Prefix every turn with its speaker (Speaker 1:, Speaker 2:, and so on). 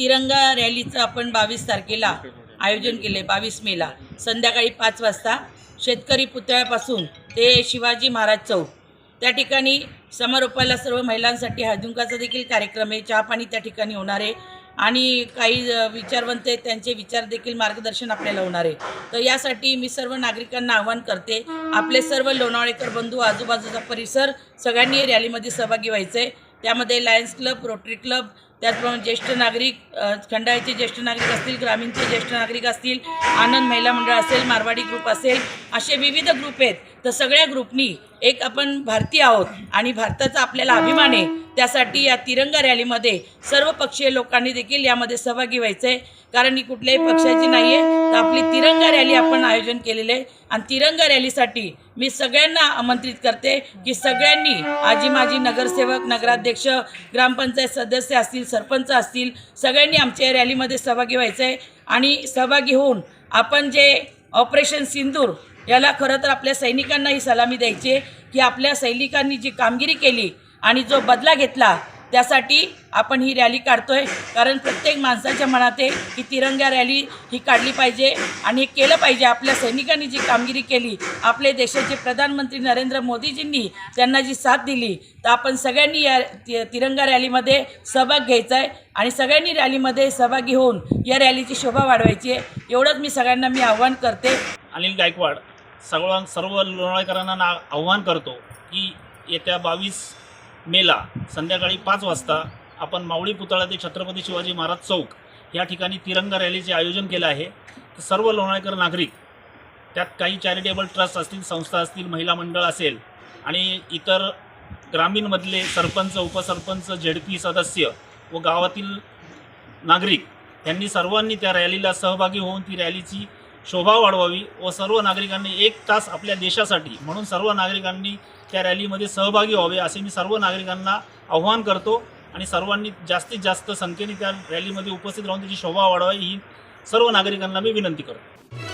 Speaker 1: तिरंगा रॅलीचं आपण बावीस तारखेला आयोजन केले बावीस मेला. संध्याकाळी पाच वाजता शेतकरी पुतळ्यापासून ते शिवाजी महाराज चौक. त्या ठिकाणी समारोपाला सर्व महिलांसाठी हळदुंकाचा देखील कार्यक्रम आहे. चहापाणी त्या ठिकाणी होणार आहे. आणि काही विचारवंत आहेत त्यांचे विचार देखील मार्गदर्शन आपल्याला होणार आहे. तर यासाठी मी सर्व नागरिकांना आवाहन करते आपले सर्व लोणावळेकर बंधू आजूबाजूचा परिसर सगळ्यांनी रॅलीमध्ये सहभागी व्हायचं आहे त्यामध्ये लायन्स क्लब रोटरी क्लब त्याचप्रमाणे ज्येष्ठ नागरिक खंडाळ्याचे ज्येष्ठ नागरिक असतील ग्रामीणचे ज्येष्ठ नागरिक असतील आनंद महिला मंडळ असेल मारवाडी ग्रुप असेल असे विविध ग्रुप आहेत. तर सगळ्या ग्रुपनी एक आपण भारतीय आहोत आणि भारताचा आपल्याला अभिमान आहे. त्यासाठी या तिरंगा रॅलीमध्ये सर्व पक्षीय लोकांनी देखील यामध्ये सहभागी व्हायचं आहे कारण ही कुठल्याही पक्षाची नाही आहे तर आपली तिरंगा रॅली आपण आयोजन केलेलं आहे. आणि तिरंगा रॅलीसाठी मी सगळ्यांना आमंत्रित करते की सगळ्यांनी आजी माजी नगरसेवक नगराध्यक्ष ग्रामपंचायत सदस्य असतील सरपंच असतील सगळ्यांनी आमच्या या रॅलीमध्ये सहभागी व्हायचं आहे आणि सहभागी होऊन आपण जे ऑपरेशन सिंदूर याला खरं तर आपल्या सैनिकांना ही सलामी द्यायची की आपल्या सैनिकांनी जी कामगिरी केली आणि जो बदला घेतला त्यासाठी आपण ही रॅली काढतो आहे कारण प्रत्येक माणसाच्या मनात आहे की तिरंगा रॅली ही काढली पाहिजे आणि हे केलं पाहिजे. आपल्या सैनिकांनी जी कामगिरी केली आपले देशाचे प्रधानमंत्री नरेंद्र मोदीजींनी त्यांना जी साथ दिली तर आपण सगळ्यांनी या ति- तिरंगा रॅलीमध्ये सहभाग घ्यायचा आहे आणि सगळ्यांनी रॅलीमध्ये सहभागी होऊन या रॅलीची शोभा वाढवायची आहे. एवढंच मी सगळ्यांना मी आव्हान करते.
Speaker 2: अनिल गायकवाड सर्व सर्व लोणाळकरांना आव्हान करतो की येत्या बावीस मेला संध्याकाळी पाच वाजता आपण मावळी पुतळा ते छत्रपती शिवाजी महाराज चौक या ठिकाणी तिरंगा रॅलीचे आयोजन केलं आहे. तर सर्व लोणाळकर नागरिक त्यात काही चॅरिटेबल ट्रस्ट असतील संस्था असतील महिला मंडळ असेल आणि इतर ग्रामीणमधले सरपंच उपसरपंच झेडपी सदस्य व गावातील नागरिक यांनी सर्वांनी त्या रॅलीला सहभागी होऊन ती रॅलीची शोभा वाढवावी व सर्व नागरिकांनी एक तास आपल्या देशासाठी म्हणून सर्व नागरिकांनी त्या रॅलीमध्ये सहभागी व्हावे असे मी सर्व नागरिकांना आव्हान करतो. आणि सर्वांनी जास्तीत जास्त संख्येने त्या रॅलीमध्ये उपस्थित राहून त्याची शोभा वाढवावी ही सर्व नागरिकांना मी विनंती करतो.